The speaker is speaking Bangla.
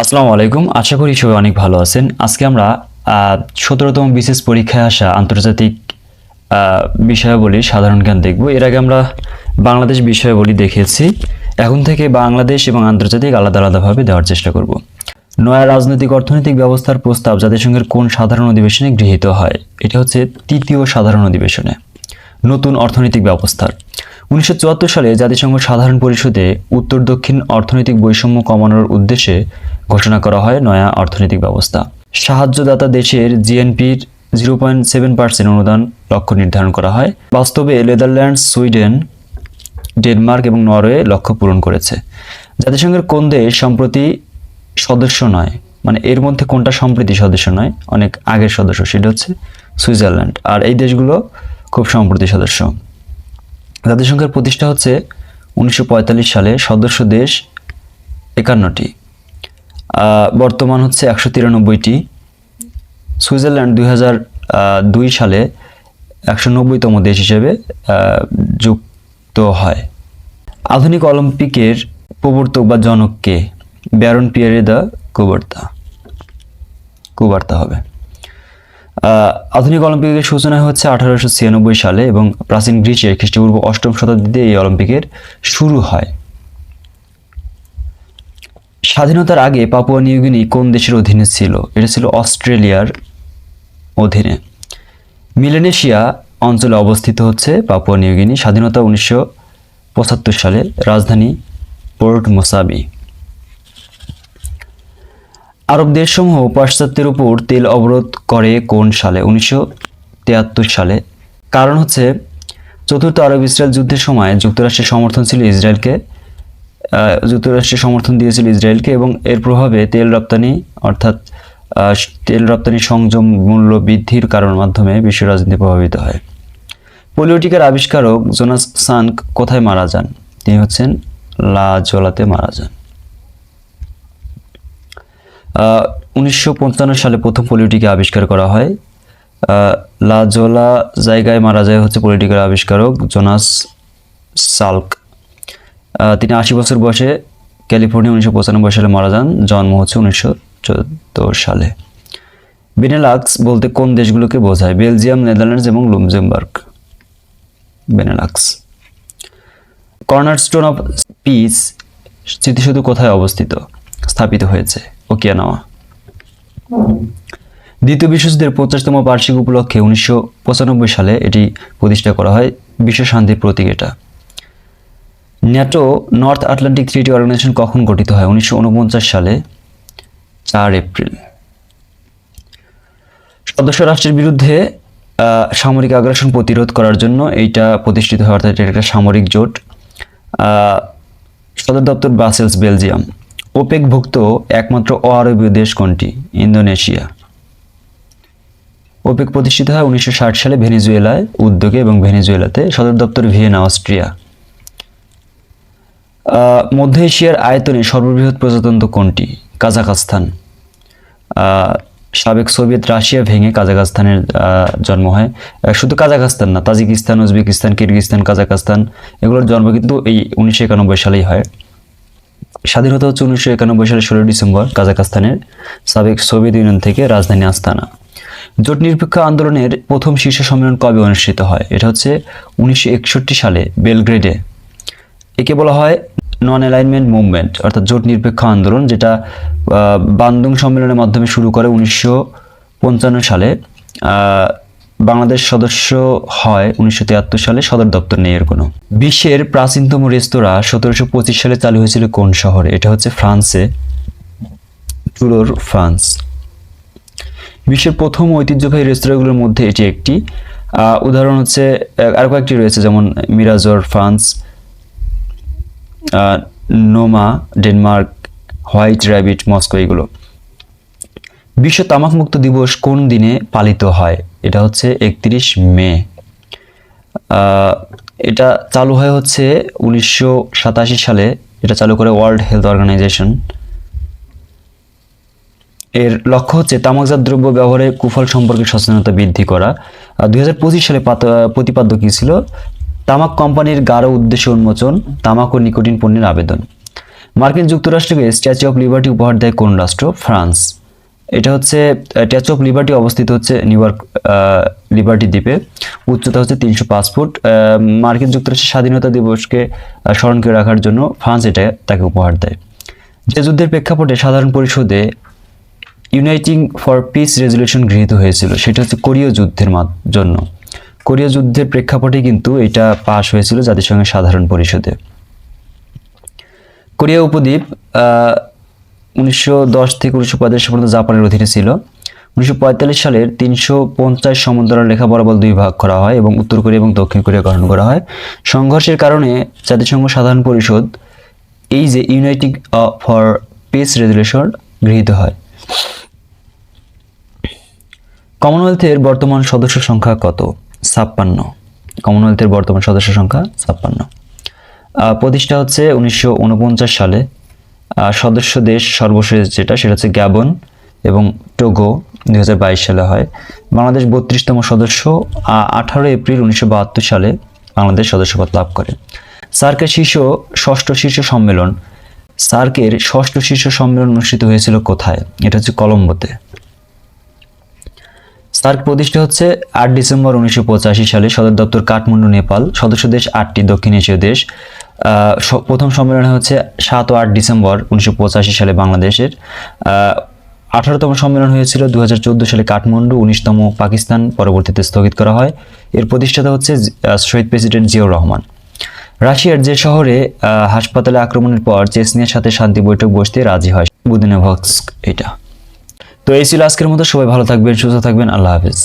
আসসালামু আলাইকুম। আশা করি সবাই অনেক ভালো আছেন। আজকে আমরা সতেরোতম বিশেষ পরীক্ষায় আসা আন্তর্জাতিক বিষয়াবলী সাধারণ জ্ঞান দেখব। এর আগে আমরা বাংলাদেশ বিষয়াবলী দেখেছি। এখন থেকে বাংলাদেশ এবং আন্তর্জাতিক আলাদা আলাদাভাবে দেওয়ার চেষ্টা করব। নয়া রাজনৈতিক অর্থনৈতিক ব্যবস্থার প্রস্তাব জাতিসংঘের কোন সাধারণ অধিবেশনে গৃহীত হয়? এটা হচ্ছে তৃতীয় সাধারণ অধিবেশনে। নতুন অর্থনৈতিক ব্যবস্থার। উনিশশো চুয়াত্তর সালে জাতিসংঘ সাধারণ পরিষদে উত্তর দক্ষিণ অর্থনৈতিক বৈষম্য কমানোর উদ্দেশ্যে ঘোষণা করা হয় নয়া অর্থনৈতিক ব্যবস্থা। সাহায্যদাতা দেশের জিএনপির জিরো পয়েন্ট সেভেন পার্সেন্ট অনুদান লক্ষ্য নির্ধারণ করা হয়। বাস্তবে নেদারল্যান্ডস, সুইডেন, ডেনমার্ক এবং নরওয়ে লক্ষ্য পূরণ করেছে। জাতিসংঘের কোন দেশ সম্প্রতি সদস্য নয় মানে এর মধ্যে কোনটা সম্প্রতি সদস্য নয়, অনেক আগের সদস্য সেটা হচ্ছে সুইজারল্যান্ড। আর এই দেশগুলো খুব সম্প্রতি সদস্য। জাতিসংঘের প্রতিষ্ঠা হচ্ছে উনিশশো পঁয়তাল্লিশ সালে সদস্য দেশ একান্নটি। বর্তমান হচ্ছে একশো তিরানব্বইটি। সুইজারল্যান্ড দুই হাজার দুই সালে একশো নব্বইতম দেশ হিসেবে যুক্ত হয়। আধুনিক অলিম্পিকের প্রবর্তক বা জনককে ব্যারন পিয়ারে দ্য কুবার্তা। কুবার্তা হবে। আধুনিক অলিম্পিকের সূচনা হচ্ছে আঠারোশো ছিয়ানব্বই সালে এবং প্রাচীন গ্রিসে খ্রিস্টপূর্ব অষ্টম শতাব্দীতে এই অলিম্পিকের শুরু হয়। স্বাধীনতার আগে পাপুয়া নিউগিনি কোন দেশের অধীনে ছিল? এটা ছিল অস্ট্রেলিয়ার অধীনে। মিলেনেশিয়া অঞ্চলে অবস্থিত হচ্ছে পাপুয়া নিউগিনি, স্বাধীনতা উনিশশো পঁচাত্তর সালে, রাজধানী পোর্ট মোসাবি। আরব দেশসমূহ পাশ্চাত্যের উপর তেল অবরোধ করে কোন সালে? উনিশশো তিয়াত্তর সালে। কারণ হচ্ছে, চতুর্থ আরব ইসরায়েল যুদ্ধের সময় যুক্তরাষ্ট্রের সমর্থন ছিল ইসরায়েলকে আহ, যুক্তরাষ্ট্রের সমর্থন দিয়েছিল ইসরায়েলকে এবং এর প্রভাবে তেল রপ্তানি অর্থাৎ তেল রপ্তানি সংযম মূল্য বৃদ্ধির কারণের মাধ্যমে বিশ্ব রাজনীতি প্রভাবিত হয়। পোলিওটিকার আবিষ্কারক জোনাস সান কোথায় মারা যান? তিনি হচ্ছেন লা জোলাতে মারা যান। উনিশশো পঞ্চান্ন সালে প্রথম পলিটিকে আবিষ্কার করা হয়। লাজোলা জায়গায় মারা যায় হচ্ছে পলিটিকার আবিষ্কারক জোনাস সাল্ক। তিনি আশি বছর বয়সে ক্যালিফোর্নিয়া উনিশশো পঁচানব্বই সালে মারা যান। জন্ম হচ্ছে উনিশশো চোদ্দ সালে। বেনেলাক্স বলতে কোন দেশগুলোকে বোঝায়? বেলজিয়াম, নেদারল্যান্ডস এবং Luxembourg Benelux. Cornerstone of peace স্মৃতিসৌধ কোথায় অবস্থিত? স্থাপিত হয়েছে ওকিয়ানাওয়া। দ্বিতীয় বিশ্বযুদ্ধের পঞ্চাশতম বার্ষিক উপলক্ষে উনিশশো পঁচানব্বই সালে এটি প্রতিষ্ঠা করা হয়। বিশ্ব শান্তির প্রতীক এটা। NATO north Atlantic treaty organization কখন গঠিত হয়? উনিশশো উনপঞ্চাশ সালে চার এপ্রিল। সদস্য রাষ্ট্রের বিরুদ্ধে সামরিক আগ্রাসন প্রতিরোধ করার জন্য এইটা প্রতিষ্ঠিত হয়, অর্থাৎ এটা একটা সামরিক জোট। সদর দপ্তর ব্রাসেলস, বেলজিয়াম। ওপেকভুক্ত একমাত্র অআরবীয় দেশ কোনটি? ইন্দোনেশিয়া। ওপেক প্রতিষ্ঠিত হয় উনিশশো ষাট সালে ভেনেজুয়েলায় উদ্যোগে এবং ভেনেজুয়েলাতে। সদর দপ্তর ভিয়েনা, অস্ট্রিয়া। মধ্য এশিয়ার আয়তনে সর্ববৃহৎ প্রজাতন্ত্র কোনটি? কাজাকস্তান সাবেক সোভিয়েত রাশিয়া ভেঙে কাজাকস্তানের জন্ম হয়। শুধু কাজাকস্তান না, তাজিকিস্তান, উজবেকিস্তান কিরগিস্তান কাজাকস্তান এগুলোর জন্ম কিন্তু এই উনিশশো একানব্বই সালেই হয়। স্বাধীনতা হচ্ছে উনিশশো একানব্বই সালের ষোলোই ডিসেম্বর কাজাকস্তানের সাবেক সোভিয়েত ইউনিয়ন থেকে রাজধানী আস্তানা। জোট নিরপেক্ষ আন্দোলনের প্রথম শীর্ষ সম্মেলন কবে অনুষ্ঠিত হয়? এটা হচ্ছে উনিশশো একষট্টি সালে, বেলগ্রেডে। একে বলা হয় নন অ্যালাইনমেন্ট মুভমেন্ট অর্থাৎ জোট নিরপেক্ষ আন্দোলন, যেটা বান্দুং সম্মেলনের মাধ্যমে শুরু করে উনিশশো পঞ্চান্ন সালে। বাংলাদেশ সদস্য হয় উনিশশো তিয়াত্তর সালে সদর দপ্তর নেই এর কোনো। বিশ্বের প্রাচীনতম রেস্তোরাঁ সতেরোশো পঁচিশ সালে চালু হয়েছিল কোন শহরে? এটা হচ্ছে ফ্রান্সে। টুরোর, ফ্রান্স। বিশ্বের প্রথম ঐতিহ্যবাহী রেস্তোরাঁগুলোর মধ্যে এটি একটি। উদাহরণ হচ্ছে আরও কয়েকটি রয়েছে, যেমন Mirazur, France. Noma, Denmark, White Rabbit, Moscow, এগুলো। বিশ্ব তামাকমুক্ত দিবস কোন দিনে পালিত হয়? এটা হচ্ছে একত্রিশ মে। এটা চালু হয় হচ্ছে উনিশশো সাতাশি সালে। এটা চালু করে ওয়ার্ল্ড হেলথ অর্গানাইজেশন এর লক্ষ্য হচ্ছে তামাকজাত দ্রব্য ব্যবহারে কুফল সম্পর্কে সচেতনতা বৃদ্ধি করা। দুই হাজার পঁচিশ সালে প্রতিপাদ্য কী ছিল? তামাক কোম্পানির গাঢ় উদ্দেশ্য উন্মোচন, তামাক ও নিকোটিন পণ্যের আবেদন। মার্কিন যুক্তরাষ্ট্রকে স্ট্যাচু অফ লিবার্টি উপহার দেয় কোন রাষ্ট্র? ফ্রান্স। এটা হচ্ছে স্ট্যাচু অফ লিবার্টি অবস্থিত হচ্ছে নিউ ইয়র্ক লিবার্টি দ্বীপে। উচ্চতা হচ্ছে তিনশো পাঁচ ফুট। মার্কিন যুক্তরাষ্ট্রের স্বাধীনতা দিবসকে স্মরণ করে রাখার জন্য ফ্রান্স এটা তাকে উপহার দেয়। যে যুদ্ধের প্রেক্ষাপটে সাধারণ পরিষদে ইউনাইটিং ফর পিস রেজলিউশন গৃহীত হয়েছিল, সেটা হচ্ছে কোরীয় যুদ্ধের জন্য। কোরীয় যুদ্ধের প্রেক্ষাপটে কিন্তু এটা পাশ হয়েছিল জাতিসংঘের সাধারণ পরিষদে। কোরিয়া উপদ্বীপ উনিশশো দশ থেকে উনিশশো পঁয়তাল্লিশ পর্যন্ত জাপানের অধীনে ছিল। উনিশশো পঁয়তাল্লিশ সালের তিনশো পঞ্চাশ সমান্তরাল লেখা বরাবর দুই ভাগ করা হয় এবং উত্তর কোরিয়া এবং দক্ষিণ কোরিয়া গঠন করা হয়। সংঘর্ষের কারণে জাতিসংঘ সাধারণ পরিষদ এই যে ইউনাইটেড ফর পিস রেজলিউশন গৃহীত হয়। কমনওয়েলথের বর্তমান সদস্য সংখ্যা কত? ছাপ্পান্ন। কমনওয়েলথের বর্তমান সদস্য সংখ্যা ছাপ্পান্ন। প্রতিষ্ঠা হচ্ছে উনিশশো ঊনপঞ্চাশ সালে। সদস্য দেশ সর্বশেষ যেটা, সেটা হচ্ছে গ্যাবন এবং টোগো দুই হাজার বাইশ সালে হয়। বাংলাদেশ বত্রিশতম সদস্য আঠারো এপ্রিল উনিশশো বাহাত্তর সালে বাংলাদেশ সদস্যপদ লাভ করে। সার্কের শীর্ষ ষষ্ঠ শীর্ষ সম্মেলন। সার্কের ষষ্ঠ শীর্ষ সম্মেলন অনুষ্ঠিত হয়েছিল কোথায়? এটা হচ্ছে কলম্বোতে। সার্ক প্রতিষ্ঠা হচ্ছে আট ডিসেম্বর উনিশশো পঁচাশি সালে সদর দপ্তর কাঠমান্ডু, নেপাল। সদস্য দেশ আটটি, দক্ষিণ এশীয় দেশ। প্রথম সম্মেলন হচ্ছে সাত ও আট ডিসেম্বর উনিশশো পঁচাশি সালে বাংলাদেশের। আঠারোতম সম্মেলন হয়েছিল দু হাজার চোদ্দ সালে কাঠমান্ডু, উনিশতম পাকিস্তান, পরবর্তীতে স্থগিত করা হয়। এর প্রতিষ্ঠাতা হচ্ছে শহীদ প্রেসিডেন্ট জিয়াউর রহমান। রাশিয়ার যে শহরে হাসপাতালে আক্রমণের পর চেসনিয়ার সাথে শান্তি বৈঠক বসতে রাজি হয় বুদিনেভস্ক এটা। তো এই ছিল আজকের মতো। সবাই ভালো থাকবেন সুস্থ থাকবেন। আল্লাহ হাফিজ।